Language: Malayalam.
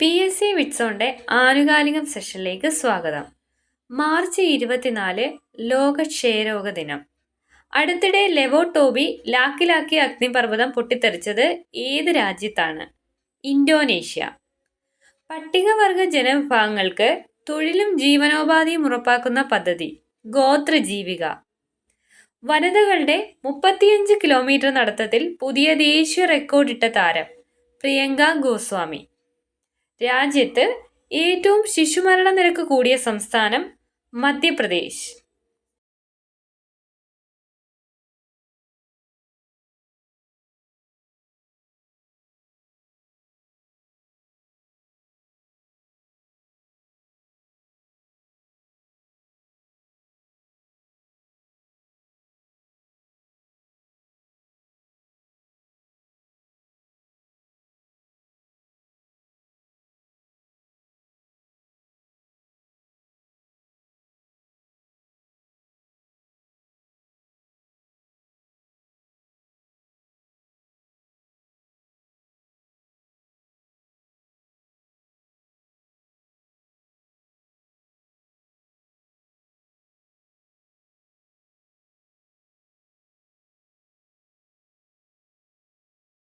പി എസ് സി വിറ്റ്സോണിന്റെ ആനുകാലികം സെഷനിലേക്ക് സ്വാഗതം. മാർച്ച് ഇരുപത്തിനാല് ലോക ക്ഷയരോഗ ദിനം. അടുത്തിടെ ലെവോ ടോബി ലാക്കിലാക്കി അഗ്നിപർവതം പൊട്ടിത്തെറിച്ചത് ഏത് രാജ്യത്താണ്? ഇന്തോനേഷ്യ. പട്ടികവർഗ ജനവിഭാഗങ്ങൾക്ക് തൊഴിലും ജീവനോപാധിയും ഉറപ്പാക്കുന്ന പദ്ധതി ഗോത്രജീവിക. വനിതകളുടെ മുപ്പത്തിയഞ്ച് കിലോമീറ്റർ നടത്തത്തിൽ പുതിയ ദേശീയ റെക്കോർഡിട്ട താരം പ്രിയങ്ക ഗോസ്വാമി. രാജ്യത്ത് ഏറ്റവും ശിശുമരണ നിരക്ക് കൂടിയ സംസ്ഥാനം മധ്യപ്രദേശ്.